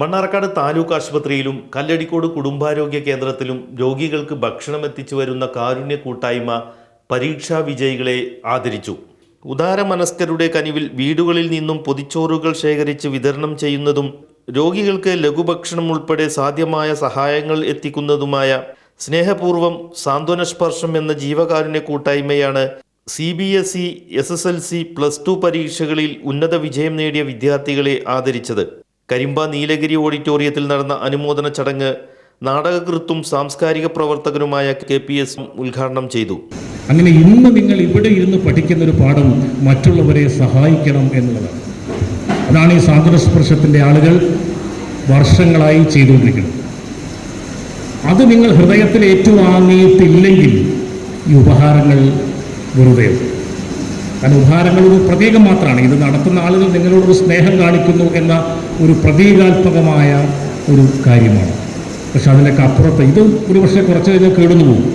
മണ്ണാർക്കാട് താലൂക്ക് ആശുപത്രിയിലും കല്ലടിക്കോട് കുടുംബാരോഗ്യ കേന്ദ്രത്തിലും രോഗികൾക്ക് ഭക്ഷണം എത്തിച്ചു വരുന്ന കാരുണ്യ കൂട്ടായ്മ പരീക്ഷാ വിജയികളെ ആദരിച്ചു. ഉദാരമനസ്കരുടെ കനിവിൽ വീടുകളിൽ നിന്നും പൊതിച്ചോറുകൾ ശേഖരിച്ച് വിതരണം ചെയ്യുന്നതും രോഗികൾക്ക് ലഘുഭക്ഷണം ഉൾപ്പെടെ സാധ്യമായ സഹായങ്ങൾ എത്തിക്കുന്നതുമായ സ്നേഹപൂർവം സാന്ത്വനസ്പർശം എന്ന ജീവകാരുണ്യ കൂട്ടായ്മയാണ് C B S E S S L C plus two പരീക്ഷകളിൽ ഉന്നത വിജയം നേടിയ വിദ്യാർത്ഥികളെ ആദരിച്ചത്. കരിമ്പ നീലഗിരി ഓഡിറ്റോറിയത്തിൽ നടന്ന അനുമോദന ചടങ്ങ് നാടകകൃത്തും സാംസ്കാരിക പ്രവർത്തകനുമായ കെ പി എസ് ഉദ്ഘാടനം ചെയ്തു. അങ്ങനെ ഇന്ന് നിങ്ങൾ ഇവിടെ ഇരുന്ന് പഠിക്കുന്ന ഒരു പാഠം മറ്റുള്ളവരെ സഹായിക്കണം എന്നുള്ളതാണ്. അതാണ് ഈ സാന്ത്വനസ്പർശത്തിന്റെ ആളുകൾ വർഷങ്ങളായി ചെയ്തുകൊണ്ടിരിക്കുന്നത്. അത് നിങ്ങൾ ഹൃദയത്തിൽ ഏറ്റുവാങ്ങിയിട്ടില്ലെങ്കിൽ ഈ ഉപഹാരങ്ങൾ വെറുതെ കാരണം ഉപഹാരങ്ങൾ ഒരു പ്രതീകം മാത്രമാണ്. ഇത് നടത്തുന്ന ആളുകൾ നിങ്ങളോടൊരു സ്നേഹം കാണിക്കുന്നു എന്ന ഒരു പ്രതീകാത്മകമായ ഒരു കാര്യമാണ്. പക്ഷെ അതിനൊക്കെ അപ്പുറത്ത് ഇത് ഒരു പക്ഷേ കുറച്ച് കഴിഞ്ഞാൽ കേടുന്നു പോകും.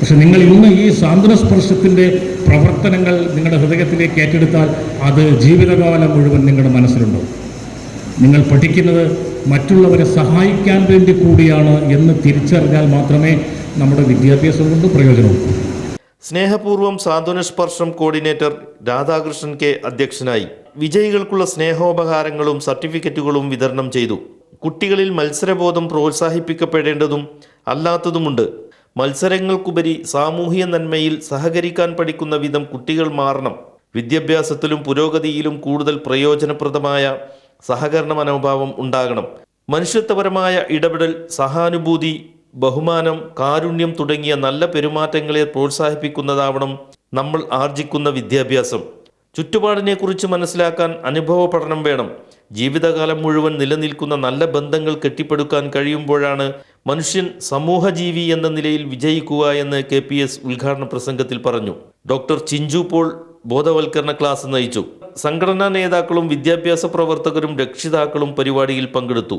പക്ഷെ നിങ്ങൾ ഇന്ന് ഈ സാന്ത്വനസ്പർശത്തിന്റെ പ്രവർത്തനങ്ങൾ നിങ്ങളുടെ ഹൃദയത്തിലേക്ക് ഏറ്റെടുത്താൽ അത് ജീവിതകാലം മുഴുവൻ നിങ്ങളുടെ മനസ്സിലുണ്ടാവും. നിങ്ങൾ പഠിക്കുന്നത് മറ്റുള്ളവരെ സഹായിക്കാൻ വേണ്ടി കൂടിയാണ് എന്ന് തിരിച്ചറിഞ്ഞാൽ മാത്രമേ നമ്മുടെ വിദ്യാഭ്യാസം കൊണ്ട് പ്രയോജനമുള്ളൂ. സ്നേഹപൂർവം സാന്ത്വനസ്പർശം കോർഡിനേറ്റർ രാധാകൃഷ്ണൻ കെ അധ്യക്ഷനായി. വിജയികൾക്കുള്ള സ്നേഹോപഹാരങ്ങളും സർട്ടിഫിക്കറ്റുകളും വിതരണം ചെയ്തു. കുട്ടികളിൽ മത്സരബോധം പ്രോത്സാഹിപ്പിക്കപ്പെടേണ്ടതും അല്ലാത്തതുമുണ്ട്. മത്സരങ്ങൾക്കുപരി സാമൂഹിക നന്മയിൽ സഹകരിക്കാൻ പഠിക്കുന്ന വിധം കുട്ടികൾ മാറണം. വിദ്യാഭ്യാസത്തിലും പുരോഗതിയിലും കൂടുതൽ പ്രയോജനപ്രദമായ സഹകരണ മനോഭാവം ഉണ്ടാകണം. മനുഷ്യത്വപരമായ ഇടപെടൽ സഹാനുഭൂതി ബഹുമാനം കാരുണ്യം തുടങ്ങിയ നല്ല പെരുമാറ്റങ്ങളെ പ്രോത്സാഹിപ്പിക്കുന്നതാവണം നമ്മൾ ആർജിക്കുന്ന വിദ്യാഭ്യാസം. ചുറ്റുപാടിനെക്കുറിച്ച് മനസ്സിലാക്കാൻ അനുഭവ പഠനം വേണം. ജീവിതകാലം മുഴുവൻ നിലനിൽക്കുന്ന നല്ല ബന്ധങ്ങൾ കെട്ടിപ്പടുക്കാൻ കഴിയുമ്പോഴാണ് മനുഷ്യൻ സമൂഹജീവി എന്ന നിലയിൽ വിജയിക്കുക എന്ന് കെ പി എസ് ഉദ്ഘാടന പ്രസംഗത്തിൽ പറഞ്ഞു. ഡോക്ടർ ചിഞ്ചു പോൾ ബോധവൽക്കരണ ക്ലാസ് നയിച്ചു. സംഘടനാ നേതാക്കളും വിദ്യാഭ്യാസ പ്രവർത്തകരും രക്ഷിതാക്കളും പരിപാടിയിൽ പങ്കെടുത്തു.